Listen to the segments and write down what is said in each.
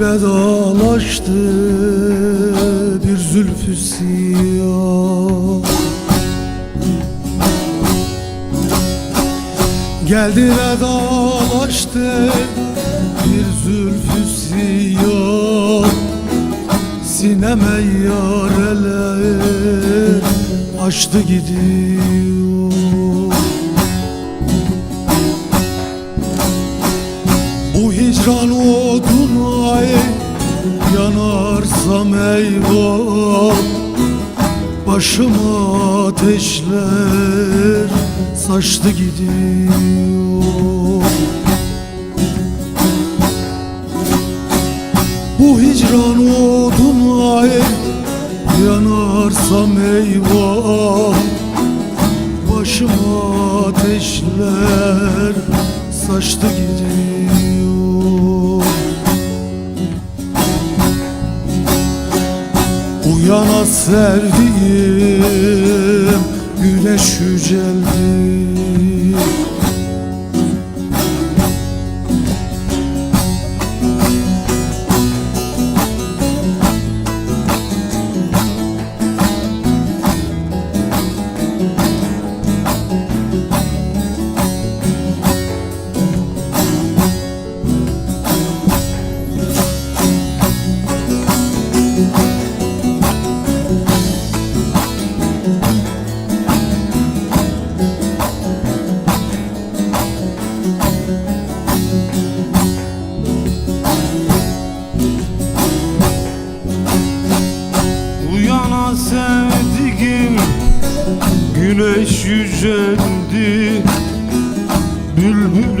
Vedalaştı bir zülfü siyah Geldi vedalaştı bir zülfü siyah Sineme yareler açtı gidiyor. Bu hicran oduna yanarsam eyvah Başıma ateşler saçtı gidiyor. Bu hicran oduna yanarsam eyvah Sevdiğim güneş yüceldi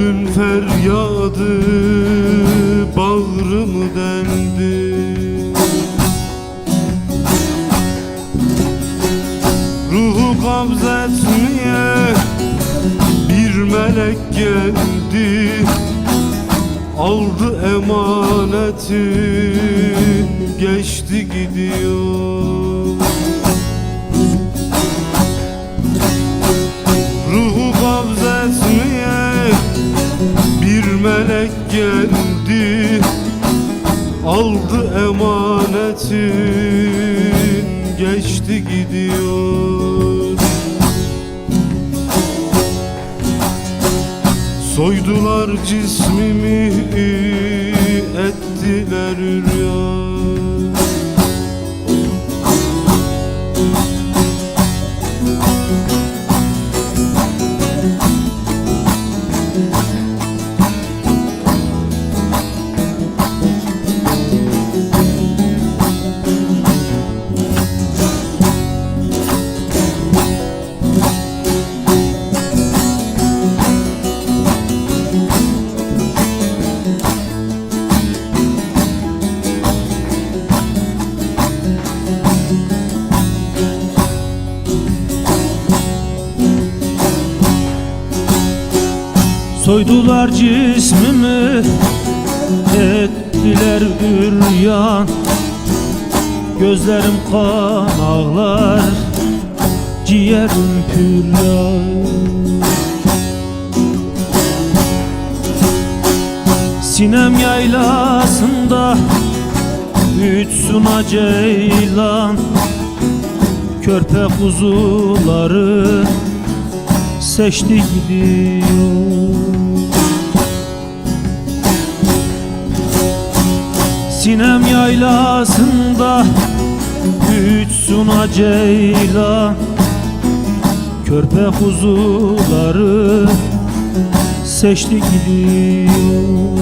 Bülbülün feryadı bağrımı deldi Ruhu kabz etmeye bir melek geldi? Aldı emaneti geçti gidiyor Aldı emanetin geçti gidiyor. Soydular cismimi ettiler üryan Soydular cismimi Ettiler üryan Gözlerim kan ağlar Ciğerim püryan Sinem yaylasında Üç suna ceylan. Körpe kuzuları Seçti gidiyor Sinem yaylasında Üç suna ceylan Körpe kuzuları Seçti gidiyor.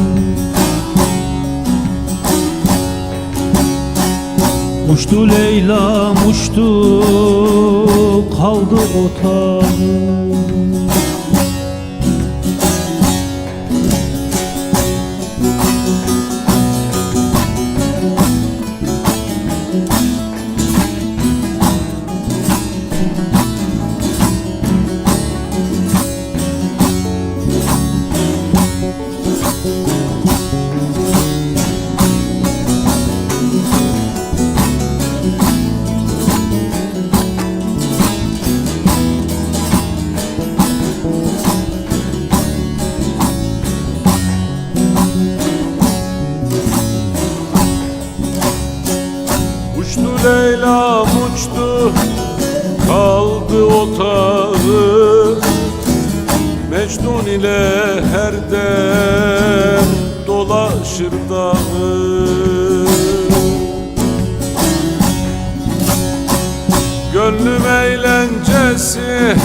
Muştu Leyla muştu kaldı otağı Leyla uçtu Kaldı otağı. Mecnun ile her dem Dolaşır dağı. Gönlüm eğlencesi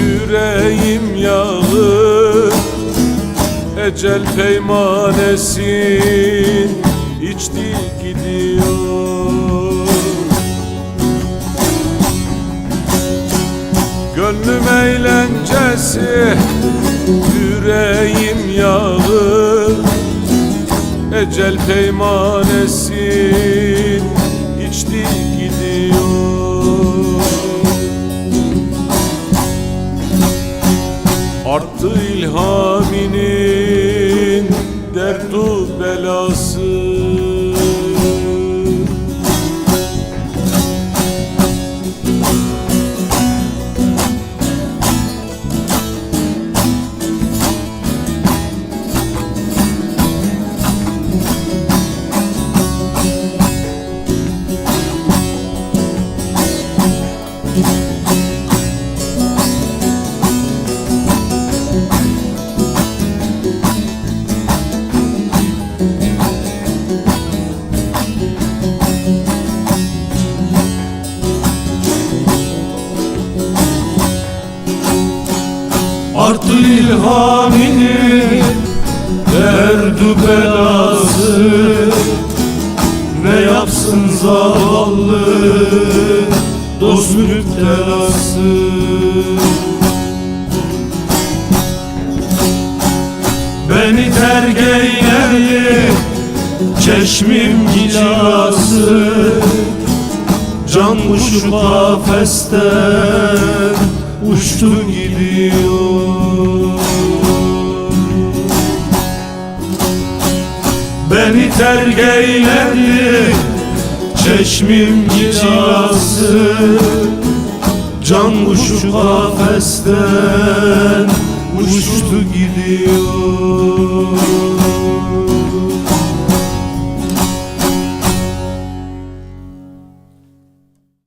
Yüreğim yağı. Ecel peymanesin içti gidiyor Gönlüm eğlencesi Yüreğim yağı Ecel peymanesin Arttı ilhaminin Derdu belası. Ne yapsın zavallı Dost müptelası Beni terk eyledi Çeşmim cilası Can kuşu kafesten Uçtu gidiyor. Beni terk eyledi Çeşmim cilası Can kuşu kafesten Uçtu gidiyor